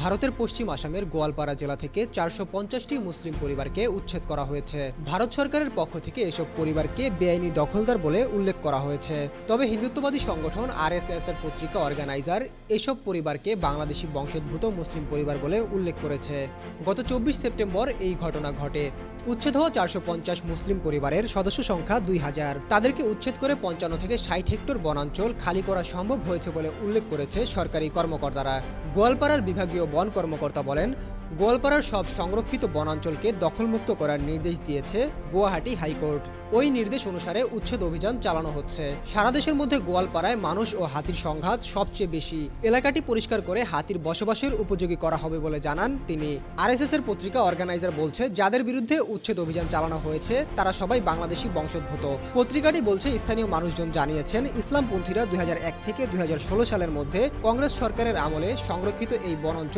ভারতের পশ্চিম আসামের গোয়ালপাড়া জেলা থেকে চারশো পঞ্চাশটি মুসলিম পরিবারকে উচ্ছেদ করা হয়েছে। ভারত সরকারের পক্ষ থেকে এসব পরিবারকে বেআইনি দখলদার বলে উল্লেখ করা হয়েছে। তবে হিন্দুত্ববাদী সংগঠন আরএসএস এর পত্রিকা অর্গানাইজার এসব পরিবারকে বাংলাদেশি বংশোদ্ভূত মুসলিম পরিবার বলে উল্লেখ করেছে। গত চব্বিশ সেপ্টেম্বর এই ঘটনা ঘটে। উচ্ছেদ হওয়া চারশো পঞ্চাশ মুসলিম পরিবারের সদস্য সংখ্যা দুই হাজার। তাদেরকে উচ্ছেদ করে পঞ্চান্ন থেকে ষাট হেক্টর বনাঞ্চল খালি করা সম্ভব হয়েছে বলে উল্লেখ করেছে সরকারি কর্মকর্তারা। গোয়ালপাড়ার বিভাগীয় বন কর্মকর্তা বলেন গোয়ালপাড়ার সব সংরক্ষিত বনাঞ্চলকে দখলমুক্ত করার নির্দেশ দিয়েছে গুয়াহাটি হাইকোর্ট। ওই নির্দেশ অনুসারে উচ্ছেদ অভিযান চালানো হচ্ছে। সারা দেশের মধ্যে গোয়ালপাড়ায় মানুষ ও হাতির সংঘাত সবচেয়ে বেশি। এলাকাটি পরিষ্কার করে হাতির বসবাসের উপযোগী করা হবে বলে জানান তিনি। আরএসএস এর পত্রিকা অর্গানাইজার বলছে, যাদের বিরুদ্ধে উচ্ছেদ অভিযান চালানো হয়েছে, তারা সবাই বাংলাদেশি বংশোদ্ভূত। পত্রিকাটি বলছে, স্থানীয় মানুষজন জানিয়েছেন, ইসলামপন্থীরা দুই হাজার এক থেকে দুই হাজার ষোলো সালের মধ্যে কংগ্রেস সরকারের আমলে সংরক্ষিত এই বনাঞ্চল